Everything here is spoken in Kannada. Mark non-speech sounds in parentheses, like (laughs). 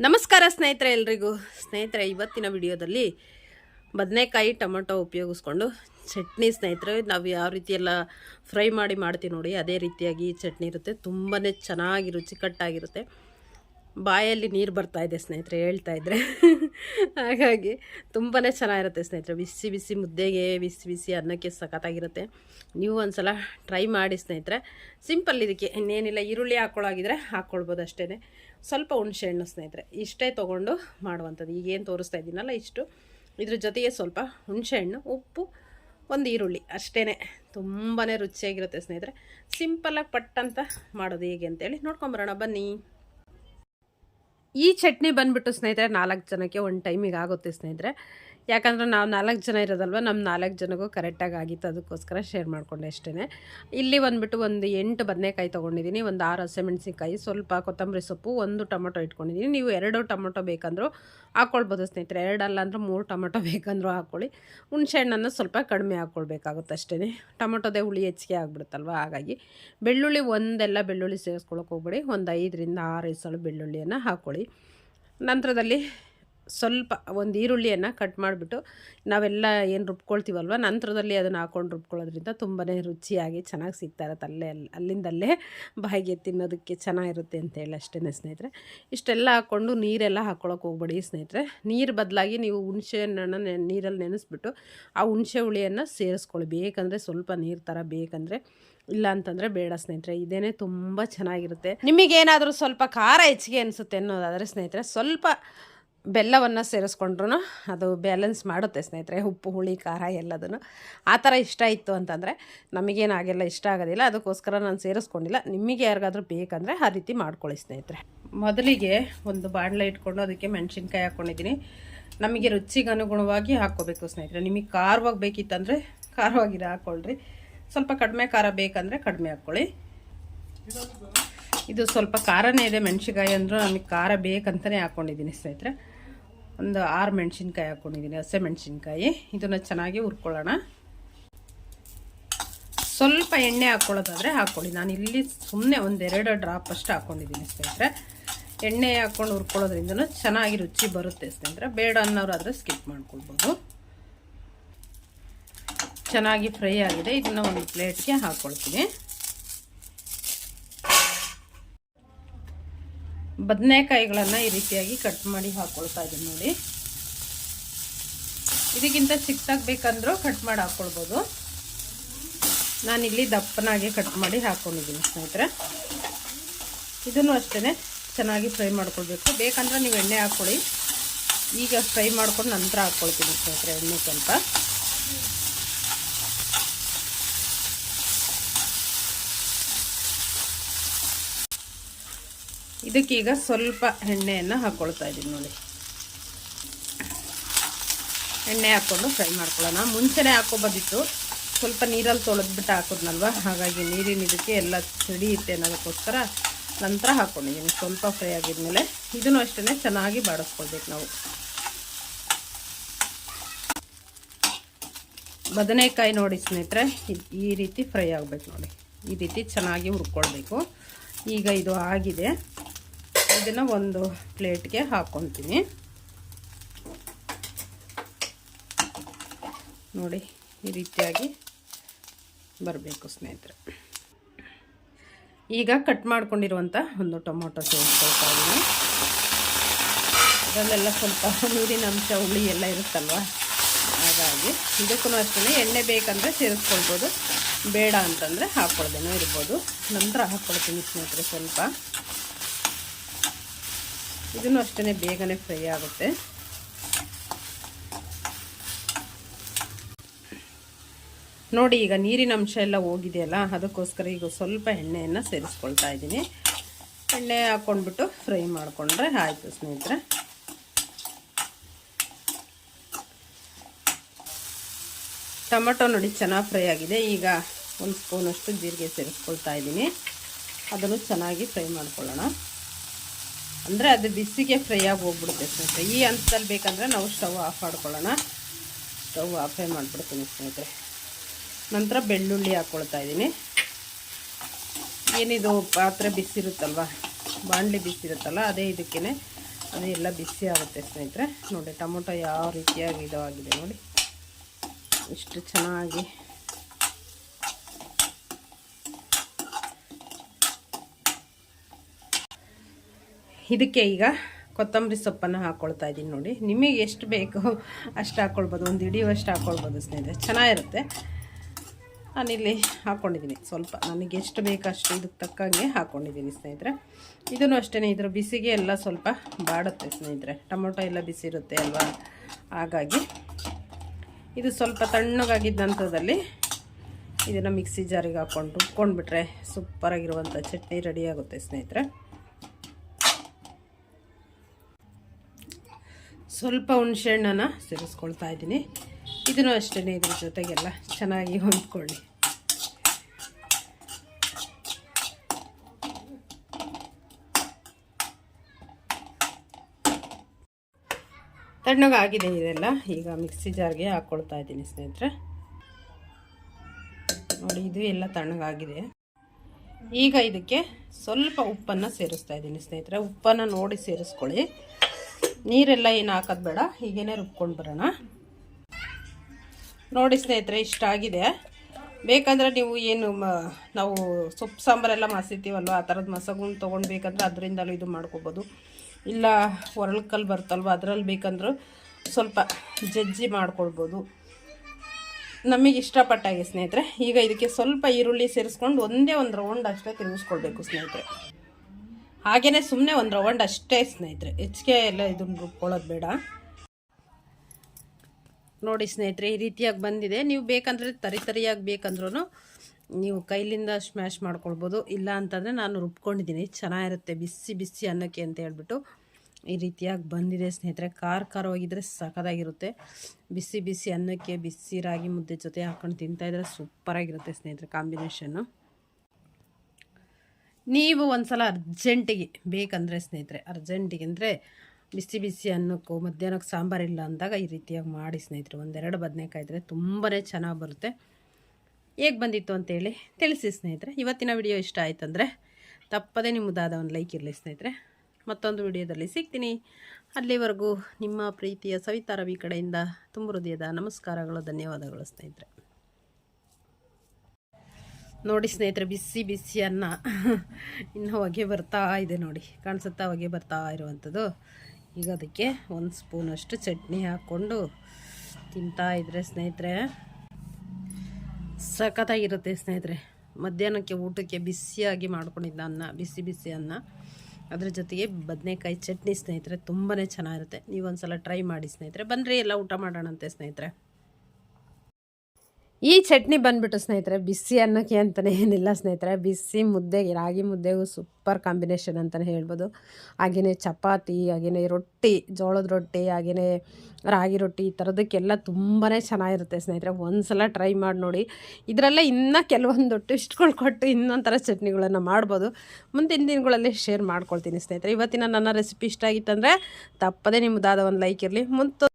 ನಮಸ್ಕಾರ ಸ್ನೇಹಿತರೆ ಎಲ್ರಿಗೂ. ಸ್ನೇಹಿತರೆ, ಇವತ್ತಿನ ವಿಡಿಯೋದಲ್ಲಿ ಬದನೆಕಾಯಿ ಟೊಮೊಟೊ ಉಪಯೋಗಿಸ್ಕೊಂಡು ಚಟ್ನಿ ಸ್ನೇಹಿತರೆ, ನಾವು ಯಾವ ರೀತಿ ಎಲ್ಲ ಫ್ರೈ ಮಾಡಿ ಮಾಡ್ತೀವಿ ನೋಡಿ, ಅದೇ ರೀತಿಯಾಗಿ ಚಟ್ನಿ ಇರುತ್ತೆ. ತುಂಬಾ ಚೆನ್ನಾಗಿ ರುಚಿಕಟ್ಟಾಗಿರುತ್ತೆ. ಬಾಯಲ್ಲಿ ನೀರು ಬರ್ತಾ ಇದೆ ಸ್ನೇಹಿತರೆ, ಹೇಳ್ತಾ ಇದ್ರೆ. ಹಾಗಾಗಿ ತುಂಬಾ ಚೆನ್ನಾಗಿರುತ್ತೆ ಸ್ನೇಹಿತರೆ. ಬಿಸಿ ಬಿಸಿ ಮುದ್ದೆಗೆ ಬಿಸಿ ಬಿಸಿ ಅನ್ನಕ್ಕೆ ಸಖತ್ತಾಗಿರುತ್ತೆ. ನೀವು ಒಂದ್ಸಲ ಟ್ರೈ ಮಾಡಿ ಸ್ನೇಹಿತರೆ. ಸಿಂಪಲ್ ಇದಕ್ಕೆ ಇನ್ನೇನಿಲ್ಲ, ಈರುಳ್ಳಿ ಹಾಕ್ಕೊಳ್ಳೋಗಿದ್ರೆ ಹಾಕ್ಕೊಳ್ಬೋದು ಅಷ್ಟೇ ಸ್ವಲ್ಪ ಹುಣಸೆ ಹಣ್ಣು ಸ್ನೇಹಿತರೆ, ಇಷ್ಟೇ ತೊಗೊಂಡು ಮಾಡುವಂಥದ್ದು. ಈಗೇನು ತೋರಿಸ್ತಾ ಇದ್ದೀನಲ್ಲ ಇಷ್ಟು. ಇದ್ರ ಜೊತೆಗೆ ಸ್ವಲ್ಪ ಹುಣಸೆ ಹಣ್ಣು ಉಪ್ಪು, ಒಂದು ಈರುಳ್ಳಿ ಅಷ್ಟೇ ತುಂಬಾ ರುಚಿಯಾಗಿರುತ್ತೆ ಸ್ನೇಹಿತರೆ. ಸಿಂಪಲಾಗಿ ಪಟ್ಟಂತ ಮಾಡೋದು ಹೇಗೆ ಅಂತೇಳಿ ನೋಡ್ಕೊಂಬರೋಣ. ಬನ್ನಿ. ಈ ಚಟ್ನಿ ಬಂದುಬಿಟ್ಟು ಸ್ನೇಹಿತರೆ ನಾಲ್ಕು ಜನಕ್ಕೆ ಒಂದು ಟೈಮಿಗೆ ಆಗುತ್ತೆ ಸ್ನೇಹಿತರೆ. ಯಾಕಂದ್ರೆ ನಾವು ನಾಲ್ಕು ಜನ ಇರೋದಲ್ವ ನಮ್ಮ ನಾಲ್ಕು ಜನಗೂ ಕರೆಕ್ಟಾಗಿ ಆಗಿತ್ತು, ಅದಕ್ಕೋಸ್ಕರ ಶೇರ್ ಮಾಡಿಕೊಂಡೆ ಅಷ್ಟೇ ಇಲ್ಲಿ ಬಂದುಬಿಟ್ಟು ಒಂದು ಎಂಟು ಬದನೆಕಾಯಿ ತೊಗೊಂಡಿದ್ದೀನಿ, ಒಂದು ಆರು ಹಸಿಮೆಣಸಿನ್ಕಾಯಿ ಸ್ವಲ್ಪ ಕೊತ್ತಂಬರಿ ಸೊಪ್ಪು, ಒಂದು ಟೊಮೊಟೊ ಇಟ್ಕೊಂಡಿದ್ದೀನಿ. ನೀವು ಎರಡು ಟೊಮೊಟೊ ಬೇಕಂದ್ರೂ ಹಾಕ್ಕೊಳ್ಬೋದು ಸ್ನೇಹಿತರೆ, ಎರಡಲ್ಲ ಅಂದ್ರೆ ಮೂರು ಟೊಮೊಟೊ (laughs) ಬೇಕಂದರೂ ಹಾಕ್ಕೊಳ್ಳಿ ಹುಣಸೆ ಹಣ್ಣನ್ನು ಸ್ವಲ್ಪ ಕಡಿಮೆ ಹಾಕ್ಕೊಳ್ಬೇಕಾಗುತ್ತೆ ಅಷ್ಟೇ ಟೊಮೊಟೊದೇ ಹುಳಿ ಹೆಚ್ಚಿಗೆ ಆಗಿಬಿಡುತ್ತಲ್ವ, ಹಾಗಾಗಿ ಬೆಳ್ಳುಳ್ಳಿ ಒಂದೆಲ್ಲ ಬೆಳ್ಳುಳ್ಳಿ ಸೇರಿಸ್ಕೊಳಕ್ಕೆ ಹೋಗ್ಬೇಡಿ. ಒಂದು ಐದರಿಂದ ಆರು ಎಸಳು ಬೆಳ್ಳುಳ್ಳಿಯನ್ನು ಹಾಕ್ಕೊಳ್ಳಿ ನಂತರದಲ್ಲಿ ಸ್ವಲ್ಪ ಒಂದು ಈರುಳ್ಳಿಯನ್ನು ಕಟ್ ಮಾಡಿಬಿಟ್ಟು ನಾವೆಲ್ಲ ಏನು ರುಬ್ಕೊಳ್ತೀವಲ್ವ? ನಂತರದಲ್ಲಿ ಅದನ್ನು ಹಾಕೊಂಡು ರುಬ್ಕೊಳ್ಳೋದ್ರಿಂದ ತುಂಬಾ ರುಚಿಯಾಗಿ ಚೆನ್ನಾಗಿ ಸಿಗ್ತಾ ಇರುತ್ತೆ. ಅಲ್ಲೇ ಅಲ್ಲಿ ಅಲ್ಲಿಂದಲ್ಲೇ ಬಾಯಿಗೆ ತಿನ್ನೋದಕ್ಕೆ ಚೆನ್ನಾಗಿರುತ್ತೆ ಅಂತ ಹೇಳಿ ಅಷ್ಟೇ ಸ್ನೇಹಿತರೆ. ಇಷ್ಟೆಲ್ಲ ಹಾಕ್ಕೊಂಡು ನೀರೆಲ್ಲ ಹಾಕ್ಕೊಳಕ್ಕೆ ಹೋಗ್ಬೇಡಿ ಸ್ನೇಹಿತರೆ. ನೀರು ಬದಲಾಗಿ ನೀವು ಹುಣಸೆ ಹಣ್ಣನ್ನು ನೀರಲ್ಲಿ ನೆನೆಸ್ಬಿಟ್ಟು ಆ ಹುಣಸೆ ಹುಳಿಯನ್ನು ಸೇರಿಸ್ಕೊಳ್ಳಿ. ಬೇಕಂದರೆ ಸ್ವಲ್ಪ ನೀರು ಥರ ಬೇಕಂದರೆ, ಇಲ್ಲ ಅಂತಂದರೆ ಬೇಡ ಸ್ನೇಹಿತರೆ. ಇದೇನೆ ತುಂಬ ಚೆನ್ನಾಗಿರುತ್ತೆ. ನಿಮಗೇನಾದರೂ ಸ್ವಲ್ಪ ಖಾರ ಹೆಚ್ಚಿಗೆ ಅನಿಸುತ್ತೆ ಅನ್ನೋದಾದರೆ ಸ್ನೇಹಿತರೆ, ಸ್ವಲ್ಪ ಬೆಲ್ಲವನ್ನು ಸೇರಿಸ್ಕೊಂಡ್ರು ಅದು ಬ್ಯಾಲೆನ್ಸ್ ಮಾಡುತ್ತೆ ಸ್ನೇಹಿತರೆ. ಉಪ್ಪು, ಹುಳಿ, ಖಾರ ಎಲ್ಲದನ್ನು. ಆ ಥರ ಇಷ್ಟ ಇತ್ತು ಅಂತಂದರೆ ನಮಗೇನು ಹಾಗೆಲ್ಲ ಇಷ್ಟ ಆಗೋದಿಲ್ಲ. ಅದಕ್ಕೋಸ್ಕರ ನಾನು ಸೇರಿಸ್ಕೊಂಡಿಲ್ಲ. ನಿಮಗೆ ಯಾರಿಗಾದ್ರೂ ಬೇಕಂದರೆ ಆ ರೀತಿ ಮಾಡ್ಕೊಳ್ಳಿ ಸ್ನೇಹಿತರೆ. ಮೊದಲಿಗೆ ಒಂದು ಬಾಣಲೆ ಇಟ್ಕೊಂಡು ಅದಕ್ಕೆ ಮೆಣಸಿನ್ಕಾಯಿ ಹಾಕ್ಕೊಂಡಿದ್ದೀನಿ. ನಮಗೆ ರುಚಿಗೆ ಅನುಗುಣವಾಗಿ ಹಾಕ್ಕೋಬೇಕು ಸ್ನೇಹಿತರೆ. ನಿಮಗೆ ಖಾರವಾಗಿ ಬೇಕಿತ್ತಂದರೆ ಖಾರವಾಗಿರೋ ಹಾಕ್ಕೊಳ್ರಿ. ಸ್ವಲ್ಪ ಕಡಿಮೆ ಖಾರ ಬೇಕಂದರೆ ಕಡಿಮೆ ಹಾಕ್ಕೊಳ್ಳಿ. ಇದು ಸ್ವಲ್ಪ ಖಾರನೇ ಇದೆ. ಮೆಣಸಿನ್ಕಾಯಿ ಅಂದರೂ ನಮಗೆ ಖಾರ ಬೇಕಂತಲೇ ಹಾಕ್ಕೊಂಡಿದ್ದೀನಿ ಸ್ನೇಹಿತರೆ. ಒಂದು ಆರು ಮೆಣಸಿನ್ಕಾಯಿ ಹಾಕ್ಕೊಂಡಿದ್ದೀನಿ ಹಸೆ ಮೆಣಸಿನ್ಕಾಯಿ. ಇದನ್ನು ಚೆನ್ನಾಗಿ ಹುರ್ಕೊಳ್ಳೋಣ. ಸ್ವಲ್ಪ ಎಣ್ಣೆ ಹಾಕ್ಕೊಳ್ಳೋದಾದರೆ ಹಾಕ್ಕೊಳ್ಳಿ ನಾನು ಇಲ್ಲಿ ಸುಮ್ಮನೆ ಒಂದೆರಡು ಡ್ರಾಪ್ ಅಷ್ಟು ಹಾಕ್ಕೊಂಡಿದ್ದೀನಿ ಸ್ನೇಹಿತರೆ. ಎಣ್ಣೆ ಹಾಕ್ಕೊಂಡು ಹುರ್ಕೊಳ್ಳೋದ್ರಿಂದ ಚೆನ್ನಾಗಿ ರುಚಿ ಬರುತ್ತೆ ಸ್ನೇಹಿತರೆ. ಬೇಡ ಅನ್ನೋರಾದರೆ ಸ್ಕಿಪ್ ಮಾಡ್ಕೊಳ್ಬೋದು. ಚೆನ್ನಾಗಿ ಫ್ರೈ ಆಗಿದೆ. ಇದನ್ನು ಒಂದು ಪ್ಲೇಟ್ಗೆ ಹಾಕ್ಕೊಳ್ತೀನಿ ಬದನೆಕಾಯಿಗಳನ್ನು ಈ ರೀತಿಯಾಗಿ ಕಟ್ ಮಾಡಿ ಹಾಕ್ಕೊಳ್ತಾ ಇದ್ದೀನಿ ನೋಡಿ. ಇದಕ್ಕಿಂತ ಚಿಕ್ಕದಾಗಿ ಬೇಕಂದ್ರೂ ಕಟ್ ಮಾಡಿ ಹಾಕ್ಕೊಳ್ಬೋದು ನಾನಿಲ್ಲಿ ದಪ್ಪನಾಗಿ ಕಟ್ ಮಾಡಿ ಹಾಕ್ಕೊಂಡಿದ್ದೀನಿ ಸ್ನೇಹಿತರೆ. ಇದನ್ನು ಅಷ್ಟೇ ಚೆನ್ನಾಗಿ ಫ್ರೈ ಮಾಡ್ಕೊಳ್ಬೇಕು. ಬೇಕಂದ್ರೆ ನೀವು ಎಣ್ಣೆ ಹಾಕ್ಕೊಳ್ಳಿ. ಈಗ ಫ್ರೈ ಮಾಡ್ಕೊಂಡು ನಂತರ ಹಾಕ್ಕೊಳ್ತೀನಿ ಸ್ನೇಹಿತರೆ, ಎಣ್ಣೆ ಸ್ವಲ್ಪ. ಇದಕ್ಕೀಗ ಸ್ವಲ್ಪ ಎಣ್ಣೆಯನ್ನು ಹಾಕ್ಕೊಳ್ತಾ ಇದ್ದೀನಿ ನೋಡಿ. ಎಣ್ಣೆ ಹಾಕ್ಕೊಂಡು ಫ್ರೈ ಮಾಡ್ಕೊಳ್ಳೋಣ. ಮುಂಚೆನೇ ಹಾಕೋಬೋದಿತ್ತು ಸ್ವಲ್ಪ ನೀರಲ್ಲಿ ತೊಳೆದ್ಬಿಟ್ಟು ಹಾಕೋದ್ನಲ್ವ? ಹಾಗಾಗಿ ನೀರಿನ ಇದಕ್ಕೆ ಎಲ್ಲ ಸಿಡಿಯುತ್ತೆ ಅನ್ನೋದಕ್ಕೋಸ್ಕರ ನಂತರ ಹಾಕ್ಕೊಂಡಿದ್ದೀನಿ ಸ್ವಲ್ಪ ಫ್ರೈ ಆಗಿದ್ಮೇಲೆ ಇದನ್ನು ಅಷ್ಟೇ ಚೆನ್ನಾಗಿ ಬಾಡಿಸ್ಕೊಳ್ಬೇಕು ನಾವು. ಬದನೆಕಾಯಿ ನೋಡಿ ಸ್ನೇಹಿತರೆ ಈ ರೀತಿ ಫ್ರೈ ಆಗಬೇಕು ನೋಡಿ. ಈ ರೀತಿ ಚೆನ್ನಾಗಿ ಹುರ್ಕೊಳ್ಬೇಕು. ಈಗ ಇದು ಆಗಿದೆ. ಇದನ್ನು ಒಂದು ಪ್ಲೇಟ್ಗೆ ಹಾಕ್ಕೊತೀನಿ ನೋಡಿ, ಈ ರೀತಿಯಾಗಿ ಬರಬೇಕು ಸ್ನೇಹಿತರೆ. ಈಗ ಕಟ್ ಮಾಡ್ಕೊಂಡಿರುವಂಥ ಒಂದು ಟೊಮೊಟೊ ಸೇರಿಸ್ಕೊಳ್ತಾ ಇದ್ದೀನಿ ಅದರಲ್ಲೆಲ್ಲ ಸ್ವಲ್ಪ ನೀರಿನ ಅಂಶ, ಹುಳಿ ಎಲ್ಲ ಇರುತ್ತಲ್ವ? ಹಾಗಾಗಿ ಇದಕ್ಕೂ ಅಷ್ಟೇ ಎಣ್ಣೆ ಬೇಕಂದರೆ ಸೇರಿಸ್ಕೊಳ್ಬೋದು, ಬೇಡ ಅಂತಂದರೆ ಹಾಕ್ಕೊಳ್ದೇನೋ ಇರ್ಬೋದು. ನಂತರ ಹಾಕ್ಕೊಳ್ತೀನಿ ಸ್ನೇಹಿತರೆ ಸ್ವಲ್ಪ. ಇದನ್ನು ಅಷ್ಟೇ ಬೇಗನೆ ಫ್ರೈ ಆಗುತ್ತೆ. ನೋಡಿ, ಈಗ ನೀರಿನ ಅಂಶ ಎಲ್ಲ ಹೋಗಿದೆಯಲ್ಲ, ಅದಕ್ಕೋಸ್ಕರ ಈಗ ಸ್ವಲ್ಪ ಎಣ್ಣೆಯನ್ನು ಸೇರಿಸ್ಕೊಳ್ತಾ ಇದ್ದೀನಿ. ಎಣ್ಣೆ ಹಾಕ್ಕೊಂಡ್ಬಿಟ್ಟು ಫ್ರೈ ಮಾಡಿಕೊಂಡ್ರೆ ಆಯಿತು, ಸ್ನೇಹಿತರೆ. ಟೊಮೆಟೊ ನೋಡಿ ಚೆನ್ನಾಗಿ ಫ್ರೈ ಆಗಿದೆ. ಈಗ ಒಂದು ಸ್ಪೂನಷ್ಟು ಜೀರಿಗೆ ಸೇರಿಸ್ಕೊಳ್ತಾ ಇದ್ದೀನಿ. ಅದನ್ನು ಚೆನ್ನಾಗಿ ಫ್ರೈ ಮಾಡ್ಕೊಳ್ಳೋಣ. ಅಂದರೆ ಅದು ಬಿಸಿಗೆ ಫ್ರೈ ಆಗಿ ಹೋಗ್ಬಿಡುತ್ತೆ ಸ್ನೇಹಿತರೆ ಈ ಹಂತದಲ್ಲಿ ಬೇಕಂದರೆ ನಾವು ಸ್ಟವ್ ಆಫ್ ಮಾಡ್ಕೊಳ್ಳೋಣ. ಸ್ಟವ್ ಆಫೇ ಮಾಡಿಬಿಡ್ತೀನಿ ಸ್ನೇಹಿತರೆ. ನಂತರ ಬೆಳ್ಳುಳ್ಳಿ ಹಾಕ್ಕೊಳ್ತಾ ಇದ್ದೀನಿ. ಏನಿದು ಪಾತ್ರೆ ಬಿಸಿರುತ್ತಲ್ವ? ಬಾಣಲಿ ಬಿಸಿರುತ್ತಲ್ಲ, ಅದೇ ಇದಕ್ಕೇ ಅದೇ ಎಲ್ಲ ಬಿಸಿ ಆಗುತ್ತೆ ಸ್ನೇಹಿತರೆ. ನೋಡಿ, ಟೊಮೊಟೊ ಯಾವ ರೀತಿಯಾಗಿ ಇದಾಗಿದೆ ನೋಡಿ. ಇಷ್ಟು ಚೆನ್ನಾಗಿ ಇದಕ್ಕೆ ಈಗ ಕೊತ್ತಂಬರಿ ಸೊಪ್ಪನ್ನು ಹಾಕ್ಕೊಳ್ತಾ ಇದ್ದೀನಿ ನೋಡಿ. ನಿಮಗೆ ಎಷ್ಟು ಬೇಕು ಅಷ್ಟು ಹಾಕ್ಕೊಳ್ಬೋದು ಒಂದು ಹಿಡಿಯುವಷ್ಟು ಹಾಕ್ಕೊಳ್ಬೋದು ಸ್ನೇಹಿತರೆ. ಚೆನ್ನಾಗಿರುತ್ತೆ. ನಾನಿಲ್ಲಿ ಹಾಕ್ಕೊಂಡಿದ್ದೀನಿ ಸ್ವಲ್ಪ ನನಗೆ ಎಷ್ಟು ಬೇಕು ಅಷ್ಟು ಇದಕ್ಕೆ ತಕ್ಕಂಗೆ ಹಾಕ್ಕೊಂಡಿದ್ದೀನಿ ಸ್ನೇಹಿತರೆ. ಇದನ್ನು ಅಷ್ಟೇ ಇದ್ರ ಬಿಸಿಗೆ ಎಲ್ಲ ಸ್ವಲ್ಪ ಬಾಡುತ್ತೆ ಸ್ನೇಹಿತರೆ. ಟೊಮೊಟೊ ಎಲ್ಲ ಬಿಸಿ ಇರುತ್ತೆ ಅಲ್ವಾ? ಹಾಗಾಗಿ ಇದು ಸ್ವಲ್ಪ ತಣ್ಣಗಾಗಿದ್ದ ಇದನ್ನು ಮಿಕ್ಸಿ ಜಾರಿಗೆ ಹಾಕ್ಕೊಂಡು ರುಬ್ಕೊಂಡ್ಬಿಟ್ರೆ ಸೂಪರಾಗಿರುವಂಥ ಚಟ್ನಿ ರೆಡಿಯಾಗುತ್ತೆ ಸ್ನೇಹಿತರೆ. ಸ್ವಲ್ಪ ಹುಣಸೆಹಣ್ಣನ್ನು ಸೇರಿಸ್ಕೊಳ್ತಾ ಇದ್ದೀನಿ. ಇದನ್ನು ಅಷ್ಟೇ ಇದ್ರ ಜೊತೆಗೆಲ್ಲ ಚೆನ್ನಾಗಿ ಹೊಂದ್ಕೊಳ್ಳಿ. ತಣ್ಣಗಾಗಿದೆ ಇದೆಲ್ಲ. ಈಗ ಮಿಕ್ಸಿ ಜಾರ್ಗೆ ಹಾಕ್ಕೊಳ್ತಾ ಇದ್ದೀನಿ ಸ್ನೇಹಿತರೆ. ನೋಡಿ, ಇದು ಎಲ್ಲ ತಣ್ಣಗಾಗಿದೆ. ಈಗ ಇದಕ್ಕೆ ಸ್ವಲ್ಪ ಉಪ್ಪನ್ನು ಸೇರಿಸ್ತಾ ಇದ್ದೀನಿ ಸ್ನೇಹಿತರೆ. ಉಪ್ಪನ್ನು ನೋಡಿ ಸೇರಿಸ್ಕೊಳ್ಳಿ. ನೀರೆಲ್ಲ ಏನು ಹಾಕೋದು ಬೇಡ, ಹೀಗೇನೆ ರುಬ್ಕೊಂಡು ಬರೋಣ. ನೋಡಿ ಸ್ನೇಹಿತರೆ, ಇಷ್ಟ ಆಗಿದೆ. ಬೇಕಂದರೆ ನೀವು ಏನು ನಾವು ಸೊಪ್ಪು ಸಾಂಬಾರೆಲ್ಲ ಮಸಿತೀವಲ್ವ ಆ ಥರದ ಮಸಗುಣ ತೊಗೊಂಡು ಬೇಕಂದ್ರೆ ಅದರಿಂದಲೂ ಇದು ಮಾಡ್ಕೋಬೋದು. ಇಲ್ಲ ಹೊರಳ್ಕಲ್ಲಿ ಬರ್ತಲ್ವ, ಅದರಲ್ಲಿ ಬೇಕಂದ್ರೂ ಸ್ವಲ್ಪ ಜಜ್ಜಿ ಮಾಡ್ಕೊಳ್ಬೋದು. ನಮಗೆ ಇಷ್ಟಪಟ್ಟಾಗೆ ಸ್ನೇಹಿತರೆ, ಈಗ ಇದಕ್ಕೆ ಸ್ವಲ್ಪ ಈರುಳ್ಳಿ ಸೇರಿಸ್ಕೊಂಡು ಒಂದೇ ಒಂದು ರೌಂಡ್ ಅಷ್ಟೇ ತಿರುಗಿಸ್ಕೊಳ್ಬೇಕು ಸ್ನೇಹಿತರೆ. ಹಾಗೆಯೇ ಸುಮ್ಮನೆ ಒಂದು ರೌಂಡ್ ಅಷ್ಟೇ ಸ್ನೇಹಿತರೆ. ಹೆಚ್ಚಿಗೆ ಎಲ್ಲ ಇದನ್ನು ರುಬ್ಕೊಳ್ಳೋದು ಬೇಡ. ನೋಡಿ ಸ್ನೇಹಿತರೆ, ಈ ರೀತಿಯಾಗಿ ಬಂದಿದೆ. ನೀವು ಬೇಕಂದರೆ ತರಿ ತರಿಯಾಗಿ ಬೇಕಂದ್ರೂ ನೀವು ಕೈಲಿಂದ ಸ್ಮ್ಯಾಶ್ ಮಾಡ್ಕೊಳ್ಬೋದು. ಇಲ್ಲ ಅಂತಂದರೆ ನಾನು ರುಬ್ಕೊಂಡಿದ್ದೀನಿ. ಚೆನ್ನಾಗಿರುತ್ತೆ ಬಿಸಿ ಬಿಸಿ ಅನ್ನಕ್ಕೆ ಅಂತ ಹೇಳ್ಬಿಟ್ಟು ಈ ರೀತಿಯಾಗಿ ಬಂದಿದೆ ಸ್ನೇಹಿತರೆ. ಖಾರ ಖಾರವಾಗಿದ್ದರೆ ಸಖದಾಗಿರುತ್ತೆ ಬಿಸಿ ಬಿಸಿ ಅನ್ನಕ್ಕೆ, ಬಿಸಿ ರಾಗಿ ಮುದ್ದೆ ಜೊತೆ ಹಾಕೊಂಡು ತಿಂತಾಯಿದ್ರೆ ಸೂಪರಾಗಿರುತ್ತೆ ಸ್ನೇಹಿತರೆ ಕಾಂಬಿನೇಷನ್ನು. ನೀವು ಒಂದು ಸಲ ಅರ್ಜೆಂಟಿಗೆ ಬೇಕಂದರೆ ಸ್ನೇಹಿತರೆ, ಅರ್ಜೆಂಟಿಗೆ ಅಂದರೆ ಬಿಸಿ ಬಿಸಿ ಅನ್ನಕ್ಕೂ, ಮಧ್ಯಾಹ್ನಕ್ಕೆ ಸಾಂಬಾರಿಲ್ಲ ಅಂದಾಗ ಈ ರೀತಿಯಾಗಿ ಮಾಡಿ ಸ್ನೇಹಿತರೆ. ಒಂದೆರಡು ಬದನೆಕಾಯಿ ಇದ್ದರೆ ತುಂಬಾ ಚೆನ್ನಾಗಿ ಬರುತ್ತೆ. ಹೇಗೆ ಬಂದಿತ್ತು ಅಂತೇಳಿ ತಿಳಿಸಿ ಸ್ನೇಹಿತರೆ. ಇವತ್ತಿನ ವಿಡಿಯೋ ಇಷ್ಟ ಆಯ್ತಂದರೆ ತಪ್ಪದೇ ನಿಮ್ಮದಾದ ಒಂದು ಲೈಕ್ ಇರಲಿ ಸ್ನೇಹಿತರೆ. ಮತ್ತೊಂದು ವಿಡಿಯೋದಲ್ಲಿ ಸಿಗ್ತೀನಿ. ಅಲ್ಲಿವರೆಗೂ ನಿಮ್ಮ ಪ್ರೀತಿಯ ಸವಿತಾ ರವಿ ಕಡೆಯಿಂದ ತುಂಬ ಹೃದಯದ ನಮಸ್ಕಾರಗಳು, ಧನ್ಯವಾದಗಳು ಸ್ನೇಹಿತರೆ. ನೋಡಿ ಸ್ನೇಹಿತರೆ, ಬಿಸಿ ಬಿಸಿ ಅನ್ನ. ಇನ್ನು ಹೊಗೆ ಬರ್ತಾ ಇದೆ ನೋಡಿ. ಕಾಣಿಸುತ್ತಾ ಹೊಗೆ ಬರ್ತಾ ಇರುವಂಥದ್ದು. ಈಗ ಅದಕ್ಕೆ ಒಂದು ಸ್ಪೂನಷ್ಟು ಚಟ್ನಿ ಹಾಕ್ಕೊಂಡು ತಿಂತಾ ಇದ್ರೆ ಸ್ನೇಹಿತರೆ, ಸಖತ್ತಾಗಿರುತ್ತೆ ಸ್ನೇಹಿತರೆ. ಮಧ್ಯಾಹ್ನಕ್ಕೆ ಊಟಕ್ಕೆ ಬಿಸಿಯಾಗಿ ಮಾಡ್ಕೊಂಡಿದ್ದ ಅನ್ನ, ಬಿಸಿ ಬಿಸಿ ಅನ್ನ. ಅದ್ರ ಜೊತೆಗೆ ಬದನೆಕಾಯಿ ಚಟ್ನಿ ಸ್ನೇಹಿತರೆ ತುಂಬಾ ಚೆನ್ನಾಗಿರುತ್ತೆ. ನೀವು ಒಂದ್ಸಲ ಟ್ರೈ ಮಾಡಿ ಸ್ನೇಹಿತರೆ. ಬನ್ನಿರಿ ಎಲ್ಲ ಊಟ ಮಾಡೋಣಂತೆ ಸ್ನೇಹಿತರೆ. ಈ ಚಟ್ನಿ ಬಂದ್ಬಿಟ್ಟು ಸ್ನೇಹಿತರೆ, ಬಿಸಿ ಅನ್ನಕ್ಕೆ ಅಂತಲೇ ಏನಿಲ್ಲ ಸ್ನೇಹಿತರೆ. ಬಿಸಿ ಮುದ್ದೆಗೆ ರಾಗಿ ಮುದ್ದೆಗೂ ಸೂಪರ್ ಕಾಂಬಿನೇಷನ್ ಅಂತಲೇ ಹೇಳ್ಬೋದು. ಹಾಗೆಯೇ ಚಪಾತಿ ಹಾಗೆಯೇ ರೊಟ್ಟಿ, ಜೋಳದ ರೊಟ್ಟಿ ಹಾಗೆಯೇ ರಾಗಿ ರೊಟ್ಟಿ ಈ ಥರದಕ್ಕೆಲ್ಲ ತುಂಬಾ ಚೆನ್ನಾಗಿರುತ್ತೆ ಸ್ನೇಹಿತರೆ. ಒಂದು ಸಲ ಟ್ರೈ ಮಾಡಿ ನೋಡಿ. ಇದರಲ್ಲೇ ಇನ್ನೂ ಕೆಲವೊಂದು ಟ್ವಿಸ್ಟ್ಗಳು ಕೊಟ್ಟು ಇನ್ನೊಂಥರ ಥರ ಚಟ್ನಿಗಳನ್ನು ಮಾಡ್ಬೋದು. ಮುಂದಿನ ದಿನಗಳಲ್ಲಿ ಶೇರ್ ಮಾಡ್ಕೊಳ್ತೀನಿ ಸ್ನೇಹಿತರೆ. ಇವತ್ತಿನ ನನ್ನ ರೆಸಿಪಿ ಇಷ್ಟ ಆಗಿತ್ತಂದರೆ ತಪ್ಪದೇ ನಿಮ್ಮದಾದ ಒಂದು ಲೈಕ್ ಇರಲಿ. ಮುಂದೆ